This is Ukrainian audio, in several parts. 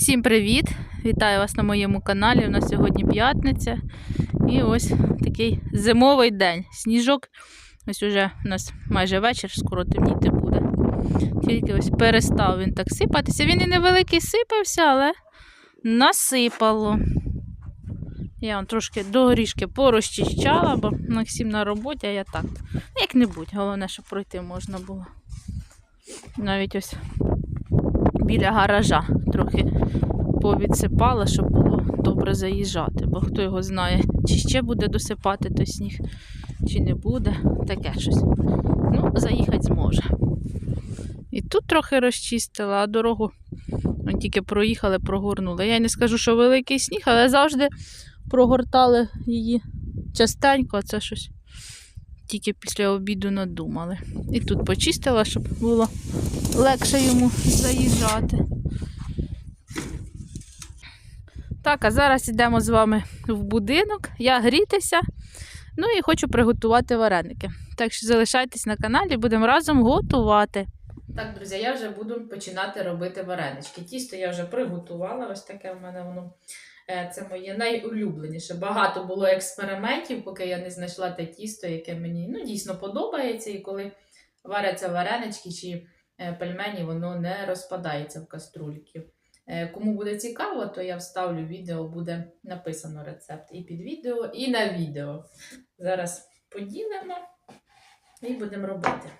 Всім привіт! Вітаю вас на моєму каналі. У нас сьогодні п'ятниця. І ось такий зимовий день. Сніжок. Ось уже у нас майже вечір, скоро темніти буде. Тільки ось перестав він так сипатися. Він і невеликий сипався, але насипало. Я вам трошки до горішки порозчищала, бо Максим на роботі, а я так. Як-небудь, головне, щоб пройти можна було. Навіть ось біля гаража трохи повідсипала, щоб було добре заїжджати, бо хто його знає, чи ще буде досипати той сніг, чи не буде, таке щось. Ну, заїхати зможе. І тут трохи розчистила, а дорогу ми тільки проїхали, прогорнули. Я не скажу, що великий сніг, але завжди прогортали її частенько, а це щось тільки після обіду надумали. І тут почистила, щоб було легше йому заїжджати. Так, а зараз йдемо з вами в будинок. Я грітися. Ну і хочу приготувати вареники. Так що залишайтесь на каналі, будемо разом готувати. Так, друзі, я вже буду починати робити варенички. Тісто я вже приготувала, ось таке в мене воно. Е, Це моє найулюбленіше. Багато було експериментів, поки я не знайшла те тісто, яке мені ну, дійсно подобається. І коли варяться варенички чи е, пельмені, воно не розпадається в каструльки. Е, Кому буде цікаво, то я вставлю відео, буде написано рецепт і під відео, і на відео. Зараз поділимо і будемо робити.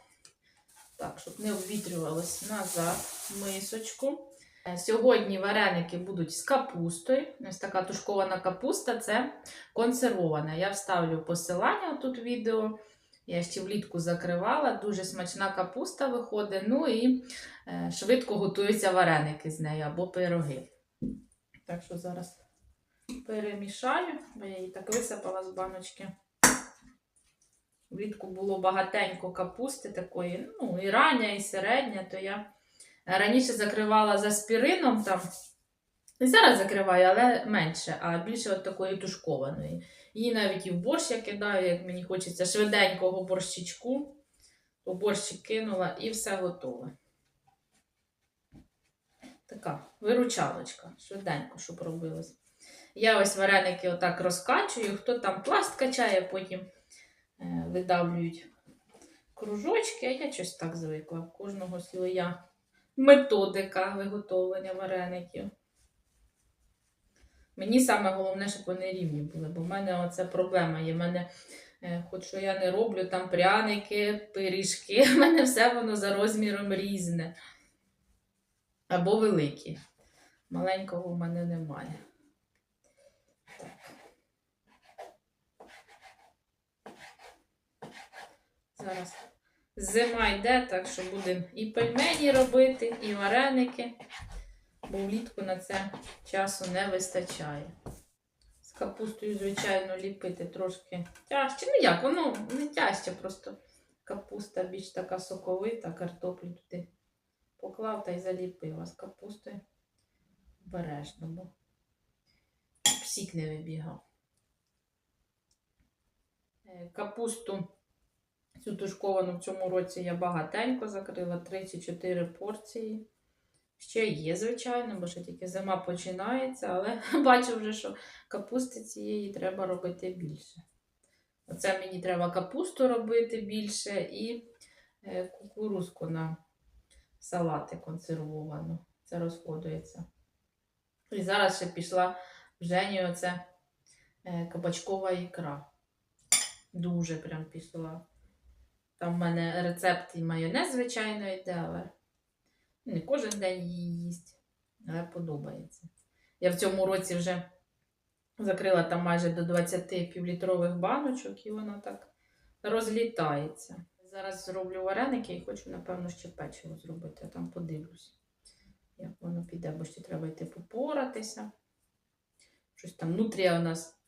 Так, щоб не обвітрювалось назад мисочку. Е, Сьогодні вареники будуть з капустою. Ось така тушкована капуста це консервована. Я вставлю посилання тут відео. Я ще влітку закривала. Дуже смачна капуста виходить. Ну і е, швидко готуються вареники з нею або пироги. Так що зараз перемішаю, бо я її так висипала з баночки. Влітку було багатенько капусти такої, ну, і рання, і середня, то я раніше закривала за спірином там. І зараз закриваю, але менше, а більше от такої тушкованої. Її навіть і в борщ я кидаю, як мені хочеться швиденького борщичку. У борщик кинула і все готове. Така виручалочка, швиденько, щоб робилось. Я ось вареники отак розкачую, хто там пласт качає, потім е, видавлюють кружочки, а я щось так звикла. Кожного своя методика виготовлення вареників. Мені саме головне, щоб вони рівні були, бо в мене оце проблема є. Мене, е, хоч що я не роблю, там пряники, пиріжки, в мене все воно за розміром різне. Або великі. Маленького в мене немає. Зараз зима йде, так що будемо і пельмені робити, і вареники бо влітку на це часу не вистачає. З капустою, звичайно, ліпити трошки тяжче. Ну як, воно не тяжче, просто капуста більш така соковита, картоплю туди поклав та й заліпив. А з капустою обережно, бо сік не вибігав. Е, Капусту цю тушковану в цьому році я багатенько закрила 34 порції. Ще є, звичайно, бо ще тільки зима починається, але бачу вже, що капусти цієї треба робити більше. Оце мені треба капусту робити більше і е, кукурузку на салати консервовану. Це розходується. І зараз ще пішла в Жені оце е, кабачкова ікра. Дуже прям пішла. Там в мене рецепт і майонез, звичайно, йде, але. Не кожен день її їсть, але подобається. Я в цьому році вже закрила там майже до 20 півлітрових баночок, і воно так розлітається. Зараз зроблю вареники і хочу, напевно, ще печиво зробити, а там подивлюсь, як воно піде, бо ще треба йти попоратися. Щось там внутрі у нас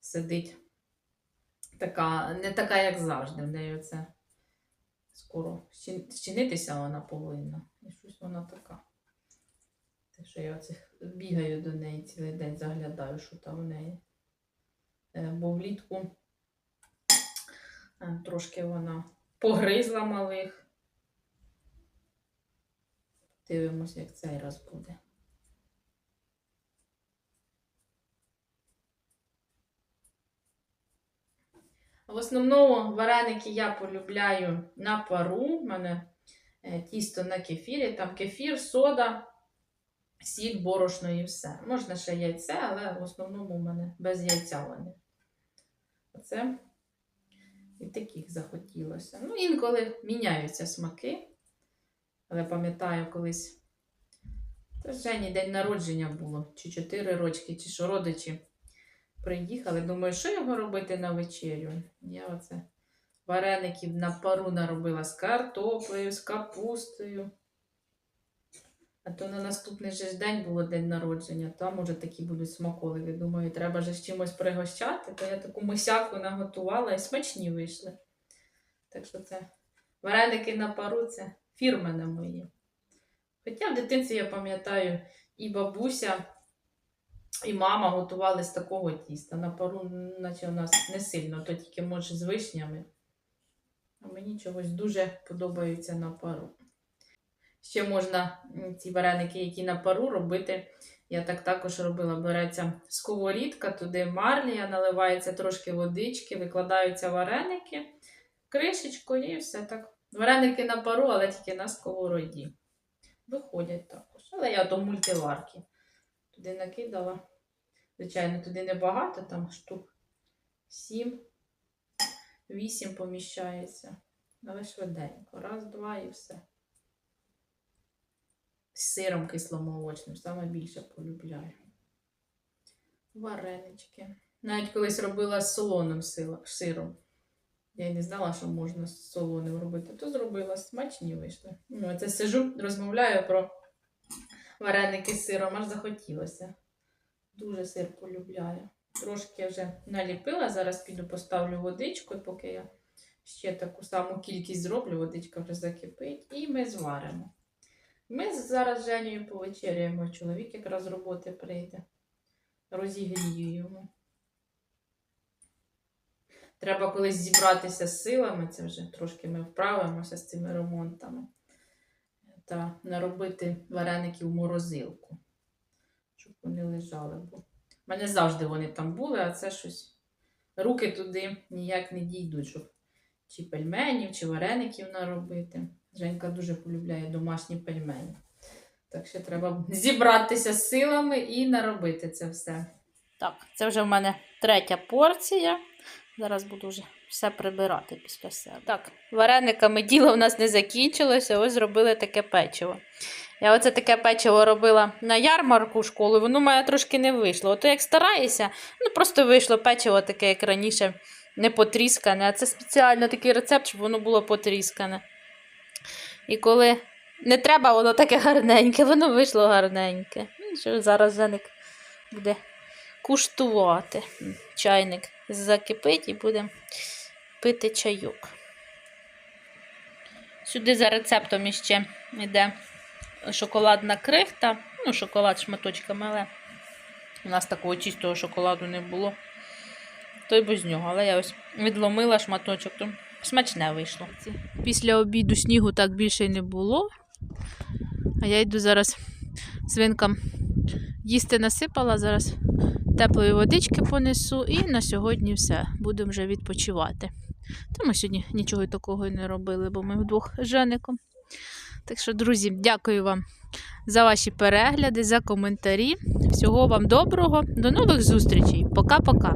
сидить. Така, не така, як завжди. В неї це скоро щинитися вона повинна. І щось вона така. Те, що я оце бігаю до неї цілий день, заглядаю, що там в неї. Е, Бо влітку е, трошки вона погризла малих. Дивимося, як цей раз буде. В основному вареники я полюбляю на пару. У мене е, тісто на кефірі, там кефір, сода, сіль, борошно і все. Можна ще яйце, але в основному у мене без яйця вони. Оце і таких захотілося. Ну, інколи міняються смаки. Але пам'ятаю колись. Це Жені день народження було, чи 4 рочки, чи що родичі приїхали. Думаю, що його робити на вечерю? Я оце вареників на пару наробила з картоплею, з капустою. А то на наступний же день було день народження, там уже такі будуть смаколики. Думаю, треба же з чимось пригощати, то я таку мисяку наготувала і смачні вийшли. Так що це вареники на пару це фірмене моє. Хоча в дитинстві я пам'ятаю, і бабуся, і мама готували з такого тіста. На пару, наче у нас не сильно, то тільки може з вишнями. А мені чогось дуже подобаються на пару. Ще можна ці вареники, які на пару робити. Я так також робила. Береться сковорідка, туди марлія, наливається трошки водички, викладаються вареники, кришечкою і все так. Вареники на пару, але тільки на сковороді. Виходять також. Але я до мультиварки туди накидала. Звичайно, туди небагато, там штук 7, 8 поміщається. Але швиденько. Раз, два і все. З сиром кисломолочним, саме більше полюбляю. Варенички. Навіть колись робила з солоним сиром. Я й не знала, що можна з солоним робити, то зробила смачні вийшли. Ну, це сижу, розмовляю про вареники з сиром, аж захотілося. Дуже сир полюбляю. Трошки вже наліпила, зараз піду поставлю водичку, поки я ще таку саму кількість зроблю, водичка вже закипить, і ми зваримо. Ми зараз з Женєю повечеряємо. Чоловік якраз з роботи прийде. Розігрію. Треба колись зібратися з силами, це вже трошки ми вправимося з цими ремонтами. Та наробити вареників в морозилку, щоб вони лежали. Бо в мене завжди вони там були, а це щось. Руки туди ніяк не дійдуть, щоб чи пельменів, чи вареників наробити. Женька дуже полюбляє домашні пельмені. Так що треба зібратися з силами і наробити це все. Так, це вже в мене третя порція. Зараз буду вже все прибирати після себе. Так, варениками діло в нас не закінчилося. Ось зробили таке печиво. Я оце таке печиво робила на ярмарку в школу, воно в мене трошки не вийшло. Ото як стараюся, ну просто вийшло печиво таке, як раніше, не потріскане. А це спеціально такий рецепт, щоб воно було потріскане. І коли не треба, воно таке гарненьке, воно вийшло гарненьке. Ну, що зараз Женик буде куштувати. Чайник закипить і будемо пити чайок. Сюди за рецептом іще йде шоколадна крихта. Ну, шоколад шматочками, але у нас такого чистого шоколаду не було. То й без нього. Але я ось відломила шматочок, то смачне вийшло. Після обіду снігу так більше й не було. А я йду зараз свинкам їсти насипала, зараз теплої водички понесу і на сьогодні все. Будемо вже відпочивати. Та ми сьогодні нічого такого і не робили, бо ми вдвох з Жеником. Так що, друзі, дякую вам за ваші перегляди, за коментарі. Всього вам доброго, до нових зустрічей. Пока-пока.